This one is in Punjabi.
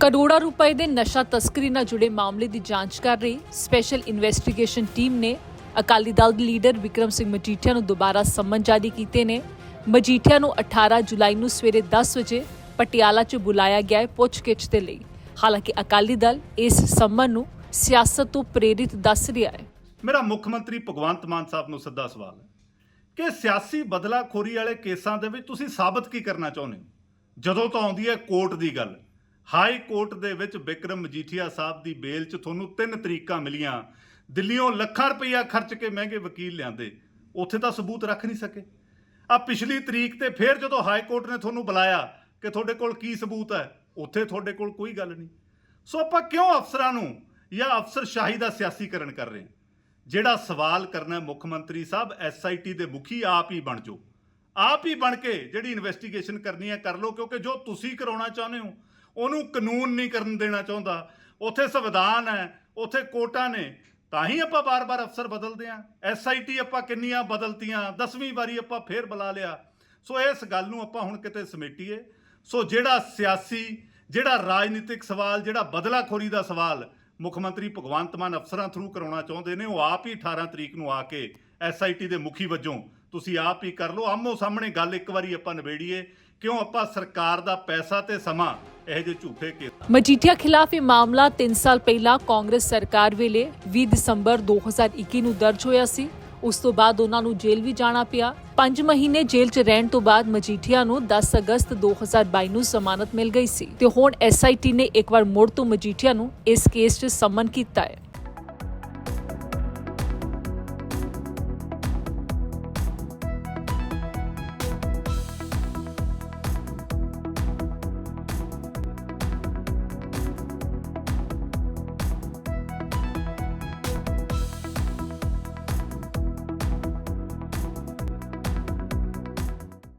ਕਰੋੜਾਂ ਰੁਪਏ ਦੇ ਨਸ਼ਾ ਤਸਕਰੀ ਨਾਲ ਜੁੜੇ ਮਾਮਲੇ ਦੀ ਜਾਂਚ ਕਰ ਰਹੀ ਸਪੈਸ਼ਲ ਇਨਵੈਸਟੀਗੇਸ਼ਨ ਟੀਮ ਨੇ ਅਕਾਲੀ ਦਲ ਦੇ ਲੀਡਰ ਵਿਕਰਮ ਸਿੰਘ ਮਜੀਠੀਆ ਨੂੰ ਦੁਬਾਰਾ ਸੰਮਨ ਜਾਰੀ ਕੀਤੇ ਨੇ। ਮਜੀਠੀਆ ਨੂੰ 18 ਜੁਲਾਈ ਨੂੰ ਸਵੇਰੇ 10 ਵਜੇ ਪਟਿਆਲਾ 'ਚ ਬੁਲਾਇਆ ਗਿਆ ਹੈ ਪੁੱਛਗਿੱਛ ਦੇ ਲਈ। ਹਾਲਾਂਕਿ ਅਕਾਲੀ ਦਲ ਇਸ ਸੰਮਨ ਨੂੰ ਸਿਆਸਤ ਤੋਂ ਪ੍ਰੇਰਿਤ ਦੱਸ ਰਿਹਾ ਹੈ। ਮੇਰਾ ਮੁੱਖ ਮੰਤਰੀ ਭਗਵੰਤ ਮਾਨ ਸਾਹਿਬ ਨੂੰ ਸਿੱਧਾ ਸਵਾਲ ਹੈ ਕਿ ਸਿਆਸੀ ਬਦਲਾਖੋਰੀ ਵਾਲੇ ਕੇਸਾਂ ਦੇ ਵਿੱਚ ਤੁਸੀਂ ਸਾਬਤ ਕੀ ਕਰਨਾ ਚਾਹੁੰਦੇ ਹੋ? ਜਦੋਂ ਤਾਂ ਆਉਂਦੀ ਹੈ ਕੋਰਟ ਦੀ ਗੱਲ। ਹਾਈ ਕੋਰਟ ਦੇ ਵਿੱਚ ਵਿਕਰਮ ਮਜੀਠੀਆ ਸਾਹਿਬ ਦੀ ਬੇਲ 'ਚ ਤੁਹਾਨੂੰ ਤਿੰਨ ਤਰੀਕਾਂ ਮਿਲੀਆਂ। ਦਿੱਲੀੋਂ ਲੱਖਾਂ ਰੁਪਈਆ ਖਰਚ ਕੇ ਮਹਿੰਗੇ ਵਕੀਲ ਲਿਆਂਦੇ। ਉੱਥੇ ਤਾਂ ਸਬੂਤ ਰੱਖ ਨਹੀਂ ਸਕੇ। ਆ ਪਿਛਲੀ ਤਰੀਕ ਤੇ ਫਿਰ ਜਦੋਂ ਹਾਈ ਕੋਰਟ ਨੇ ਤੁਹਾਨੂੰ ਬੁਲਾਇਆ ਕਿ ਤੁਹਾਡੇ ਕੋਲ ਕੀ ਸਬੂਤ ਹੈ, ਉੱਥੇ ਤੁਹਾਡੇ ਕੋਲ ਕੋਈ ਗੱਲ ਨਹੀਂ। ਸੋ ਆਪਾਂ ਕਿਉਂ ਅਫਸਰਾਂ ਨੂੰ ਜਾਂ ਅਫਸਰਸ਼ਾਹੀ ਦਾ ਸਿਆਸੀਕਰਨ ਕਰ ਰਹੇ ਜਿਹੜਾ ਸਵਾਲ ਕਰਨਾ ਮੁੱਖ ਮੰਤਰੀ ਸਾਹਿਬ ਐਸਆਈਟੀ ਦੇ ਮੁਖੀ ਆਪ ਹੀ ਬਣ ਜਾਓ। ਆਪ ਹੀ ਬਣ ਕੇ ਜਿਹੜੀ ਇਨਵੈਸਟੀਗੇਸ਼ਨ ਕਰਨੀ ਹੈ, ਕਰ ਲਓ, ਕਿਉਂਕਿ ਜੋ ਤੁਸੀਂ ਕਰਾਉਣਾ ਚਾਹੁੰਦੇ ਹੋ ਉਹਨੂੰ ਕਾਨੂੰਨ ਨਹੀਂ ਕਰਨ ਦੇਣਾ ਚਾਹੁੰਦਾ। ਉੱਥੇ ਸੰਵਿਧਾਨ ਹੈ, ਉੱਥੇ ਕੋਰਟਾਂ ਨੇ। ਤਾਂ ਹੀ ਆਪਾਂ ਬਾਰ-ਬਾਰ ਅਫਸਰ ਬਦਲਦੇ ਆਂ ਐਸਆਈਟੀ ਆਪਾਂ ਕਿੰਨੀਆਂ ਬਦਲਤੀਆਂ 10ਵੀਂ ਵਾਰੀ ਆਪਾਂ ਫੇਰ ਬੁਲਾ ਲਿਆ। ਸੋ ਇਸ ਗੱਲ ਨੂੰ ਆਪਾਂ ਹੁਣ ਕਿਤੇ ਸਮੇਟੀਏ। ਸੋ ਜਿਹੜਾ ਸਿਆਸੀ, ਜਿਹੜਾ ਰਾਜਨੀਤਿਕ ਸਵਾਲ, ਜਿਹੜਾ ਬਦਲਾਖੋਰੀ ਦਾ ਸਵਾਲ ਮੁੱਖ ਮੰਤਰੀ ਭਗਵੰਤ ਮਾਨ ਅਫਸਰਾਂ ਥਰੂ ਕਰਾਉਣਾ ਚਾਹੁੰਦੇ ਨੇ, ਉਹ ਆਪ ਹੀ 18 ਤਰੀਕ ਨੂੰ ਆ ਕੇ ਐਸਆਈਟੀ ਦੇ ਮੁਖੀ ਵਜੋਂ ਤੁਸੀਂ ਆਪ ਹੀ ਕਰ ਲਓ। ਆਮੋ ਸਾਹਮਣੇ ਗੱਲ ਇੱਕ ਵਾਰੀ ਆਪਾਂ ਨਿਬੇੜੀਏ। ਕਿਉਂ ਆਪਾਂ ਸਰਕਾਰ ਦਾ ਪੈਸਾ ਤੇ ਸਮਾਂ ਇਹੋ ਜਿਹੇ ਝੂਠੇ ਕੇ ਮਜੀਠੀਆ ਖਿਲਾਫ ਇਹ ਮਾਮਲਾ 3 ਸਾਲ ਪਹਿਲਾਂ ਕਾਂਗਰਸ ਸਰਕਾਰ ਵੇਲੇ 20 ਦਸੰਬਰ 2021 ਨੂੰ ਦਰਜ ਹੋਇਆ ਸੀ। ਉਸ ਤੋਂ ਬਾਅਦ ਉਹਨਾਂ ਨੂੰ ਜੇਲ੍ਹ ਵੀ ਜਾਣਾ ਪਿਆ। 5 ਮਹੀਨੇ ਜੇਲ੍ਹ 'ਚ ਰਹਿਣ ਤੋਂ ਬਾਅਦ ਮਜੀਠੀਆ ਨੂੰ 10 ਅਗਸਤ 2022 ਨੂੰ ਜ਼ਮਾਨਤ ਮਿਲ ਗਈ ਸੀ। ਤੇ ਹੁਣ ਐਸਆਈਟੀ ਨੇ ਇੱਕ ਵਾਰ ਮੁੜ ਤੋਂ ਮਜੀਠੀਆ ਨੂੰ ਇਸ ਕੇਸ 'ਚ ਸੰਮਨ ਕੀਤਾ ਹੈ।